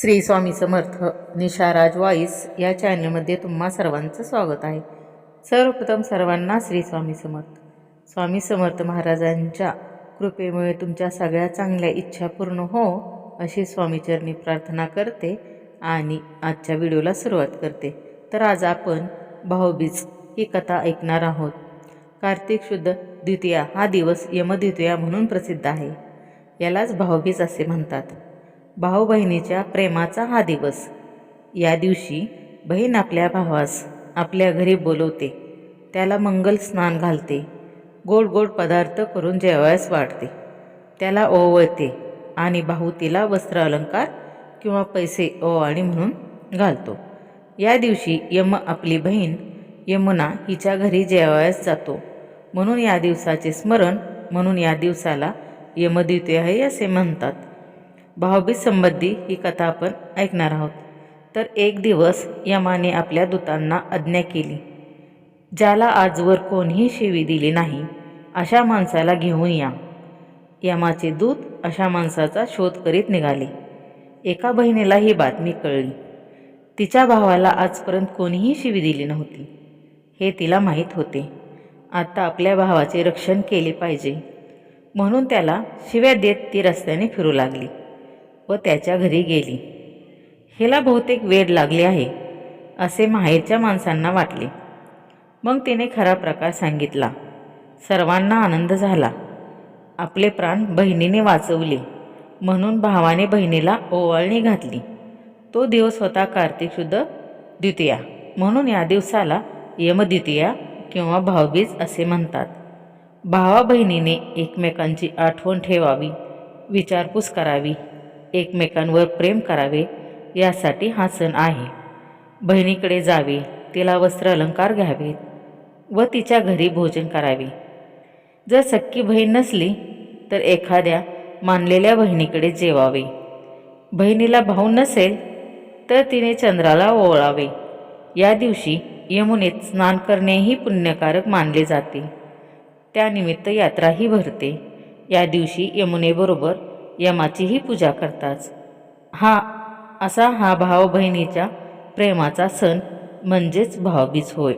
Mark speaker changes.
Speaker 1: श्री स्वामी समर्थ निशा vice या चॅनलमध्ये तुम्हा सर्वांचं स्वागत आहे. सर्वप्रथम सर्वांना श्री स्वामी समर्थ स्वामी समर्थ महाराजांच्या कृपेमुळे तुमच्या सगळ्या चांगल्या इच्छा पूर्ण हो अशी स्वामीचरणी प्रार्थना करते आणि आजच्या व्हिडिओला सुरुवात करते. तर आज आपण भाऊबीज ही कथा ऐकणार आहोत. कार्तिक शुद्ध द्वितीया हा दिवस यमद्वितीया म्हणून प्रसिद्ध आहे. यालाच भाऊबीज असे म्हणतात. भाऊ बहिणीच्या प्रेमाचा हा दिवस. या दिवशी बहीण आपल्या भावास आपल्या घरी बोलवते. त्याला मंगल स्नान घालते. गोड गोड पदार्थ करून जेवायस वाढते. त्याला ओवळते आणि भाऊ तिला वस्त्र अलंकार किंवा पैसे ओवाळणी म्हणून घालतो. या दिवशी यम आपली बहीण यमुना हिच्या घरी जेवायस जातो. म्हणून या दिवसाचे स्मरण म्हणून या दिवसाला यमद्वितीय आहे असे म्हणतात. भाऊबीज संबंधी ही कथा आपण ऐकणार आहोत. तर एक दिवस यमाने आपल्या दूतांना आज्ञा केली. ज्याला आजवर कोणीही शिवी दिली नाही अशा माणसाला घेऊन या. यमाचे दूत अशा माणसाचा शोध करीत निघाले. एका बहिणीला ही बातमी कळली. तिच्या भावाला आजपर्यंत कोणीही शिवी दिली नव्हती. हे तिला माहीत होते. आता आपल्या भावाचे रक्षण केले पाहिजे. म्हणून त्याला शिव्या देत ती रस्त्याने फिरू लागली. व त्याच्या घरी गेली. हिला बहुतेक वेड लागले आहे असे माहेरच्या माणसांना वाटले. मग तिने खरा प्रकार सांगितला. सर्वांना आनंद झाला. आपले प्राण बहिणीने वाचवले. म्हणून भावाने बहिणीला ओवाळणी घातली. तो दिवस होता कार्तिक शुद्ध द्वितीया. म्हणून या दिवसाला यमद्वितीया किंवा भावबीज असे म्हणतात. भावा बहिणीने एकमेकांची आठवण ठेवावी विचारपूस करावी. एकमेकांवर प्रेम करावे यासाठी हा सण आहे. बहिणीकडे जावे तिला वस्त्र अलंकार घ्यावेत व तिच्या घरी भोजन करावे. जर सक्की बहीण नसली तर एखाद्या मानलेल्या बहिणीकडे जेवावे. बहिणीला भाऊ नसेल तर तिने चंद्राला ओवळावे. या दिवशी यमुनेत स्नान करणेही पुण्यकारक मानले जाते. त्यानिमित्त यात्राही भरते. या दिवशी यमुनेबरोबर यमाचीही पूजा करतात. हा असा हा भाव बहिणीच्या प्रेमाचा सण म्हणजेच भावबीज होय.